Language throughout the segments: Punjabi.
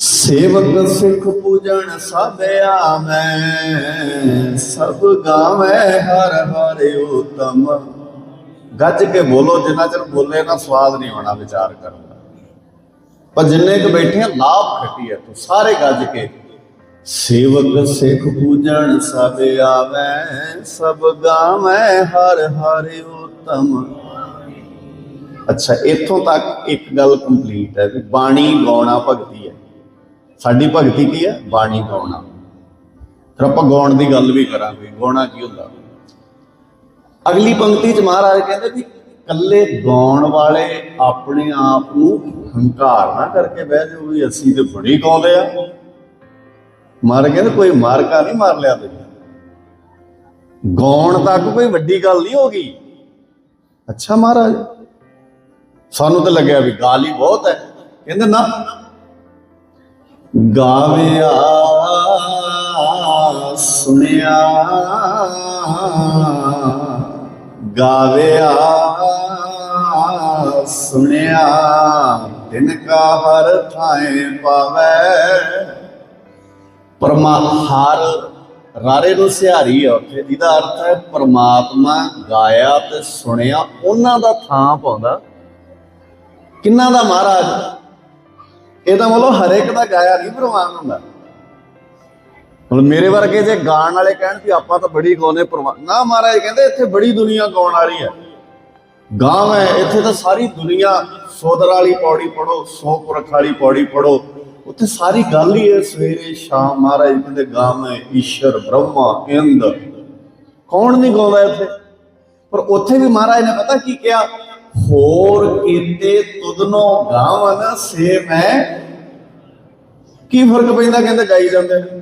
ਸੇਵਕ ਸਿੱਖ ਪੂਜਣ ਸਭ ਆਵੈ ਸਭ ਗਾਵੇ ਹਰ ਹਰ ਉਤਮ। ਗੱਜ ਕੇ ਬੋਲੋ, ਜਿੰਨਾ ਚਿਰ ਬੋਲੇ ਨਾ ਸਵਾਦ ਨਹੀਂ ਆਉਣਾ ਵਿਚਾਰ ਕਰਨ ਦਾ। ਪਰ ਜਿੰਨੇ ਕੁ ਬੈਠੇ ਆ, ਲਾਭ ਖੱਟੀ ਹੈ ਤੂੰ, ਸਾਰੇ ਗੱਜ ਕੇ। ਸੇਵਕ ਸਿੱਖ ਪੂਜਣ ਸਭ ਆਵੈ ਸਭ ਗਾਵੇ ਹਰ ਹਰ ਉਤਮ। ਅੱਛਾ, ਇੱਥੋਂ ਤੱਕ ਇੱਕ ਗੱਲ ਕੰਪਲੀਟ ਹੈ ਵੀ ਬਾਣੀ ਗਾਉਣਾ ਭਗਤੀ ਹੈ। ਸਾਡੀ ਭਗਤੀ ਕੀ ਹੈ? ਬਾਣੀ ਗਾਉਣਾ। ਫਿਰ ਆਪਾਂ ਗਾਉਣ ਦੀ ਗੱਲ ਵੀ ਕਰਾਂਗੇ। ਗਾਉਣਾ ਕੀ ਹੁੰਦਾ? ਅਗਲੀ ਪੰਕਤੀ ਚ ਮਹਾਰਾਜ ਕਹਿੰਦੇ ਵੀ ਕੱਲੇ ਗਾਉਣ ਵਾਲੇ ਆਪਣੇ ਆਪ ਨੂੰ ਹੰਕਾਰ ਨਾ ਕਰਕੇ ਬਹਿ ਜਾਓ ਵੀ ਅਸੀਂ ਤੇ ਬੜੀ ਗਾਉਂਦੇ ਆ। ਮਾਰ ਕਹਿੰਦੇ ਕੋਈ ਮਾਰਕਾ ਨਹੀਂ ਮਾਰ ਲਿਆ ਤੇ ਗਾਉਣ ਤੱਕ ਕੋਈ ਵੱਡੀ ਗੱਲ ਨਹੀਂ ਹੋ ਗਈ। ਅੱਛਾ ਮਹਾਰਾਜ। ਸਾਨੂੰ ਤਾਂ ਲੱਗਿਆ ਵੀ ਗਾਲ ਹੀ ਬਹੁਤ ਹੈ। ਕਹਿੰਦੇ ਨਾ ਗਾਵਿਆ, ਸੁਣਿਆ ਗਾਵਿਆ, ਸੁਣਿਆ, ਦਿਨ ਕਾ ਹਰ ਥਾਏ ਪਾਵੇ। ਪਰਮਾ ਹਰ ਰਾਰੇ ਨੂੰ ਸਿਹਾਰੀ ਹੈ ਉੱਥੇ, ਜਿਹਦਾ ਅਰਥ ਹੈ ਪਰਮਾਤਮਾ ਗਾਇਆ ਤੇ ਸੁਣਿਆ, ਉਹਨਾਂ ਦਾ ਥਾਂ ਪਾਉਂਦਾ। ਕਿੰਨਾ ਦਾ ਮਹਾਰਾਜ? ਇਹਦਾ ਮਤਲਬ ਹਰੇਕ ਦਾ ਗਾਇਆ ਨਹੀਂ ਪ੍ਰਵਾਨ ਹੁੰਦਾ। ਹੁਣ ਮੇਰੇ ਵਰਗੇ ਜੇ ਗਾਣ ਵਾਲੇ ਕਹਿਣ ਵੀ ਆਪਾਂ ਤਾਂ ਬੜੀ ਗਾਉਨੇ ਪ੍ਰਵਾਨ ਨਾ ਮਹਾਰਾਜ ਕਹਿੰਦੇ ਇੱਥੇ ਬੜੀ ਦੁਨੀਆ ਗਾਉਣ ਵਾਲੀ ਹੈ। ਗਾਂਵ ਹੈ, ਇੱਥੇ ਤਾਂ ਸਾਰੀ ਦੁਨੀਆ ਸੋਦਰ ਵਾਲੀ ਪੌੜੀ ਪੜੋ ਸੋ ਪੁਰਖ ਵਾਲੀ ਪੌੜੀ ਪੜੋ ਉੱਥੇ ਸਾਰੀ ਗੱਲ ਹੀ ਹੈ, ਸਵੇਰੇ, ਸ਼ਾਮ ਮਹਾਰਾਜ ਕਹਿੰਦੇ ਗਾਂਵ ਹੈ, ਈਸ਼ਰ, ਬ੍ਰਹਮਾ, ਇੰਦ। ਕੌਣ ਨਹੀਂ ਗਾਉਂਦਾ ਇੱਥੇ? ਪਰ ਉੱਥੇ ਵੀ ਮਹਾਰਾਜ ਨੇ ਪਤਾ ਕੀ ਕਿਹਾ? ਹੋਰ ਕੀਤੇ ਤੁਧਨੋ ਗਾਵਨ ਸੇ ਮੈਂ। ਕੀ ਫ਼ਰਕ ਪੈਂਦਾ ਕਹਿੰਦੇ ਗਾਈ ਜਾਂਦੇ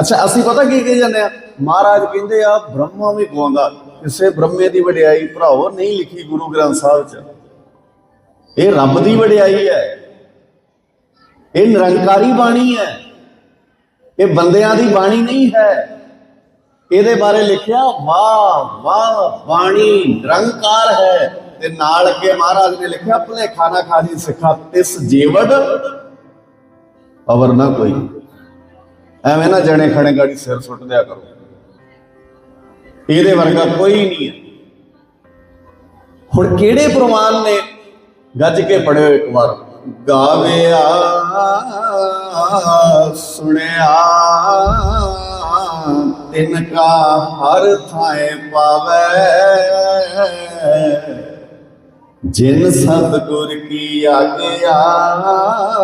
ਅੱਛਾ, ਅਸੀਂ ਪਤਾ ਕੀ ਕਹੀ ਜਾਂਦੇ ਆ ਮਹਾਰਾਜ ਕਹਿੰਦੇ ਆ, ਬ੍ਰਹਮਾ ਵੀ ਗਾਉਂਦਾ ਕਿਸੇ ਬ੍ਰਹਮੇ ਦੀ ਵਡਿਆਈ ਭਰਾਓ ਨਹੀਂ ਲਿਖੀ ਗੁਰੂ ਗ੍ਰੰਥ ਸਾਹਿਬ ਚ। ਇਹ ਰੱਬ ਦੀ ਵਡਿਆਈ ਹੈ। ਇਹ ਨਿਰੰਕਾਰੀ ਬਾਣੀ ਹੈ। ਇਹ ਬੰਦਿਆਂ ਦੀ ਬਾਣੀ ਨਹੀਂ ਹੈ। ਇਹਦੇ ਬਾਰੇ ਲਿਖਿਆ, ਵਾਹ ਵਾਹ, ਬਾਣੀ ਨਿਰੰਕਾਰ ਹੈ। ਤੇ ਨਾਲ ਅੱਗੇ ਮਹਾਰਾਜ ਨੇ ਲਿਖਿਆ ਭੁਲੇਖਾ ਨਾ ਖਾਜੀ ਸਿੱਖਾ ਤਿਸ ਜੀਵਨ, ਅਵਰ ਨਾ ਕੋਈ। ਐਵੇਂ ਨਾ ਜਣੇ ਖਣੇ ਗਾੜੀ ਸਿਰ ਸੁੱਟ ਦਿਆ ਕਰੋ। ਇਹਦੇ ਵਰਗਾ ਕੋਈ ਨਹੀਂ ਹੈ। ਹੁਣ ਕਿਹੜੇ ਪ੍ਰਮਾਣ ਨੇ ਗੱਜ ਕੇ ਪੜਿਓ ਇੱਕ ਵਾਰ। ਗਾਵਿਆ, ਸੁਣਿਆ, ਤਿਨ ਕਾ ਹਰ ਥਾਏ ਪਾਵੇ। ਜਿਨ ਸਤਿਗੁਰ ਕੀ ਆਗਿਆ